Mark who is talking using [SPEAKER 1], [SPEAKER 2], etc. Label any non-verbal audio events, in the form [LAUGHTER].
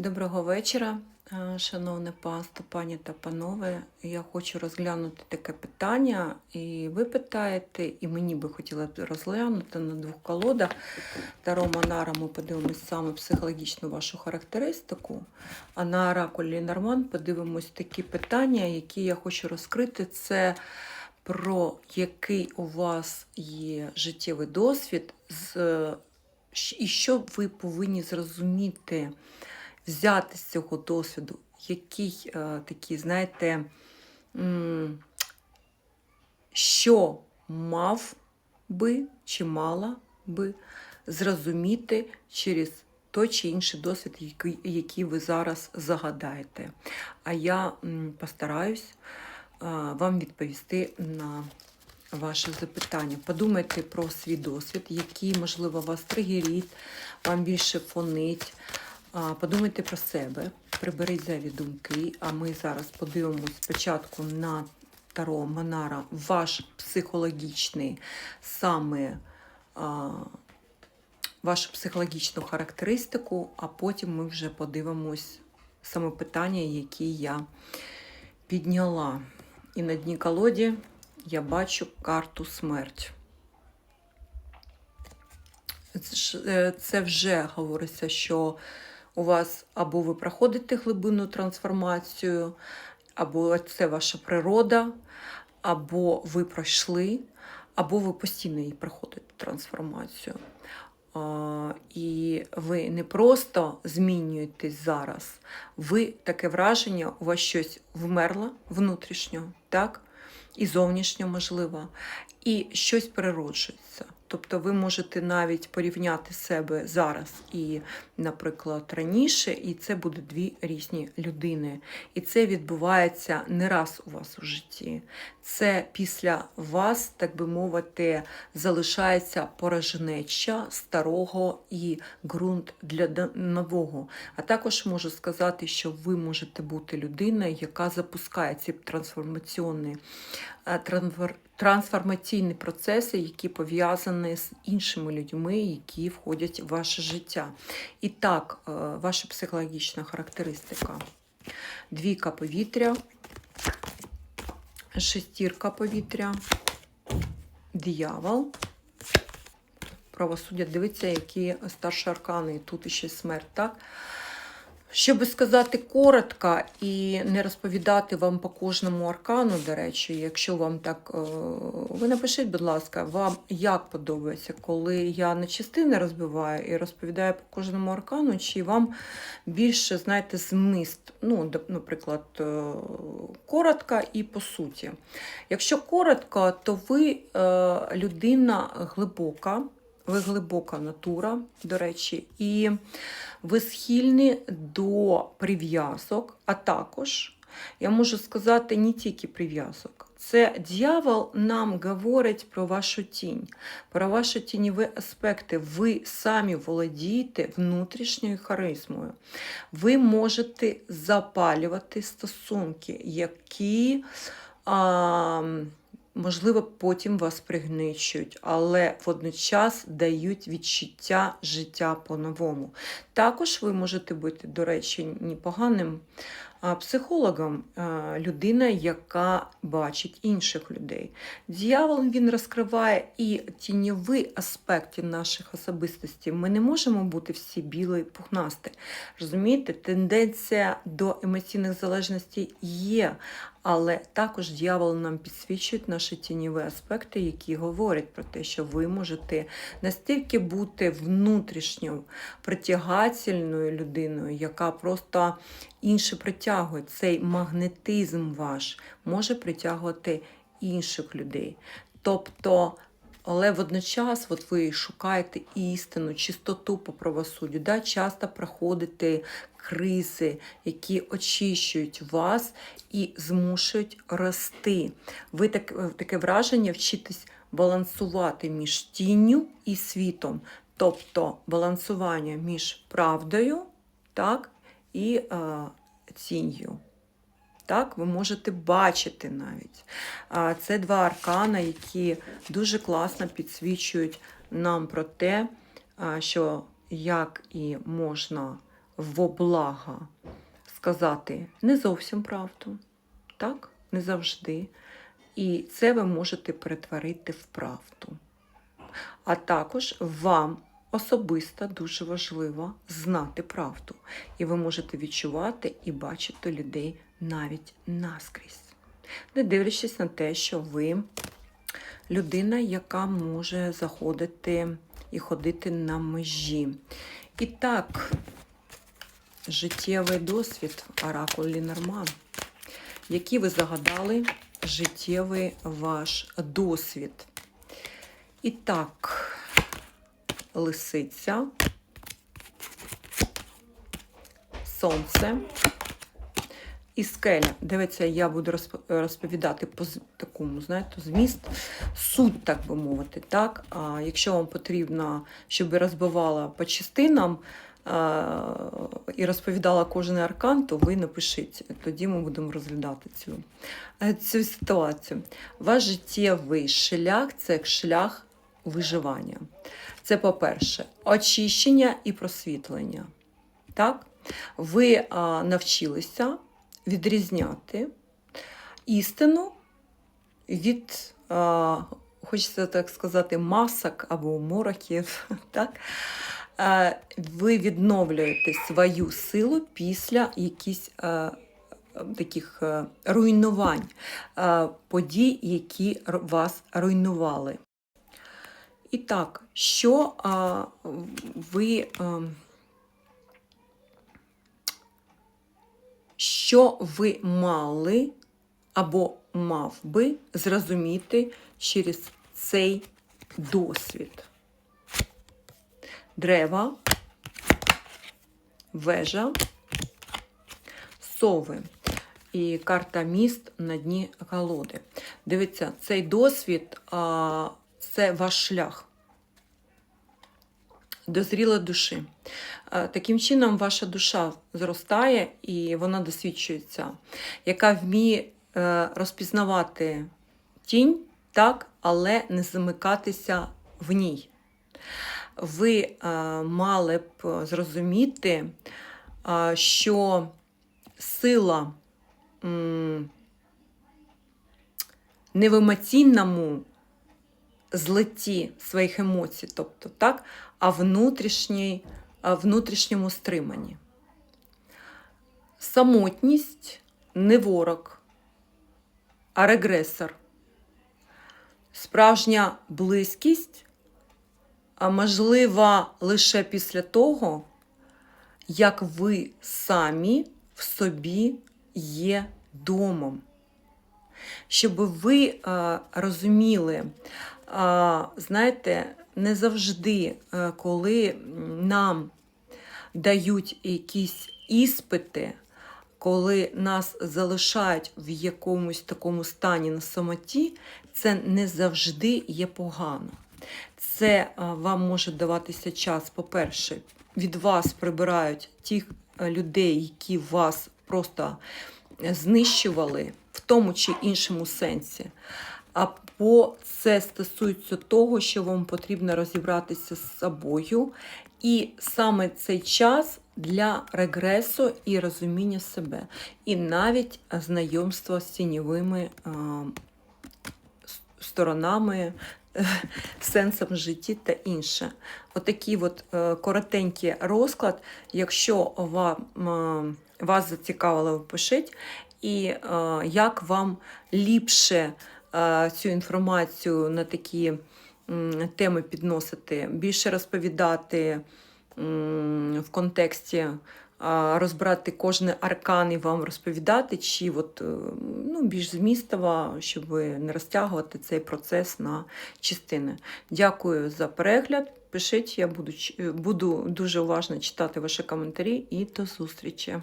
[SPEAKER 1] Доброго вечора, е, шановне пасто, пані та панове. Я хочу розглянути таке питання, і ви питаєте, і мені би хотіла розглянути на двох колодах. Таро Монара ми подивимось саме психологічну вашу характеристику, а на оракулі Норман подивимось такі питання, які я хочу розкрити. Це про який у вас є життєвий досвід, з, і що ви повинні зрозуміти взяти з цього досвіду, який е, такий, знаєте, що мав би чи мала би зрозуміти через той чи інший досвід, який, який ви зараз загадаєте. А я постараюсь е, вам відповісти на ваше запитання. Подумайте про свій досвід, який, можливо, вас тригерить, вам більше фонить. Подумайте про себе, приберіть зайві думки, а ми зараз подивимось спочатку на Таро Монара, ваш психологічний саме а, вашу психологічну характеристику, а потім ми вже подивимось саме питання, які я підняла. І на дні колоді я бачу карту смерть. Це е, Це вже говориться, що у вас або ви проходите глибинну трансформацію, або це ваша природа, або ви пройшли, або ви постійно її проходите трансформацію. І ви не просто змінюєтесь зараз, ви таке враження, у вас щось вмерло внутрішньо, так? І зовнішньо можливо, і щось природжується. Тобто ви можете навіть порівняти себе зараз і, наприклад, раніше, і це будуть дві різні людини. І це відбувається не раз у вас у житті. Це після вас, так би мовити, залишається порожнеча старого і ґрунт для нового. А також можу сказати, що ви можете бути людиною, яка запускає ці трансформаційні е, трансформаційні процеси, які пов'язані з іншими людьми, які входять в ваше життя. І так, е, ваша психологічна характеристика. Двійка повітря, шестірка повітря, диявол. Правосуддя, дивіться, які старші аркани, тут ще смерть, так? Щоб сказати коротко і не розповідати вам по кожному аркану, до речі, якщо вам так, е, ви напишіть, будь ласка, вам як подобається, коли я на частини розбиваю і розповідаю по кожному аркану, чи вам більше, знаєте, зміст, ну, наприклад, е, коротко і по суті. Якщо коротко, то ви е, людина глибока, ви глибока натура, до речі, і ви схильні до прив'язок, а також, я можу сказати, не тільки прив'язок. Це дьявол нам говорить про вашу тінь, про ваші тіньові аспекти. Ви самі володієте внутрішньою харизмою. Ви можете запалювати стосунки, які. А, Можливо, потім вас пригничують, але водночас дають відчуття життя по-новому. Також ви можете бути, до речі, непоганим психологом, людина, яка бачить інших людей. Дьявол він розкриває і тіньові аспекти наших особистостей. Ми не можемо бути всі білі пухнасті. Розумієте, тенденція до емоційних залежностей є, але також дьявол нам підсвічує наші тіньові аспекти, які говорять про те, що ви можете настільки бути внутрішньо притягательною людиною, яка просто інше притягує. Цей магнетизм ваш може притягувати інших людей. Тобто, але водночас от ви шукаєте істину, чистоту по правосуддю, да? часто проходите кризи, які очищують вас і змушують рости. Ви так, таке враження вчитесь балансувати між тінню і світом, тобто балансування між правдою так, і е, тінню. Так, ви можете бачити навіть. Це два аркана, які дуже класно підсвічують нам про те, що як і можна во блага сказати не зовсім правду, так? Не завжди. І це ви можете перетворити в правду. А також вам особисто дуже важливо знати правду. І ви можете відчувати і бачити людей навіть наскрізь. Не дивлячись на те, що ви людина, яка може заходити і ходити на межі. І так, життєвий досвід Оракул Лінорман. Який ви загадали життєвий ваш досвід? І так, лисиця, сонце і скеля. Дивіться, я буду розповідати по такому, знаєте, зміст, суть, так би мовити. Так? А якщо вам потрібно, щоб розбивала по частинам і розповідала кожен аркан, то ви напишіть. Тоді ми будемо розглядати цю, цю ситуацію. Ваш життєвий шлях це шлях виживання. Це, по-перше, очищення і просвітлення. Так? Ви а, навчилися відрізняти істину від, а, хочеться так сказати, масок або мороків. [LAUGHS] Так? А, ви відновлюєте свою силу після якихось а, таких руйнувань, подій, які вас руйнували. І так, що а, ви. А, що ви мали або мав би зрозуміти через цей досвід. Дерева, вежа, сови і карта міст на дні колоди. Дивіться, цей досвід а, це ваш шлях. Дозріла душі. Е, Таким чином, ваша душа зростає і вона досвідчується, яка вміє е, розпізнавати тінь, так, але не замикатися в ній. Ви е, мали б зрозуміти, що сила не в емоційному злеті своїх емоцій, тобто так, а внутрішній, внутрішньому стриманні. Самотність не ворог, а регресор. Справжня близькість, можлива лише після того, як ви самі в собі є домом. Щоб ви е, розуміли, знаєте, не завжди, е, коли нам дають якісь іспити, коли нас залишають в якомусь такому стані на самоті, це не завжди є погано. Це е, вам може даватися час, по-перше, від вас прибирають тих е, людей, які вас просто знищували в тому чи іншому сенсі. Або це стосується того, що вам потрібно розібратися з собою, і саме цей час для регресу і розуміння себе, і навіть знайомства з тіньовими с- сторонами, е, сенсом житті та інше. Отакий от е, коротенький розклад. Якщо вам, е, вас зацікавило, пишіть, і е, як вам ліпше е, цю інформацію на такі теми підносити, більше розповідати в контексті. а, Розбирати кожний аркан і вам розповідати, чи от, е, ну, більш змістово, щоб не розтягувати цей процес на частини. Дякую за перегляд. Пишіть, я буду, буду дуже уважно читати ваші коментарі і до зустрічі.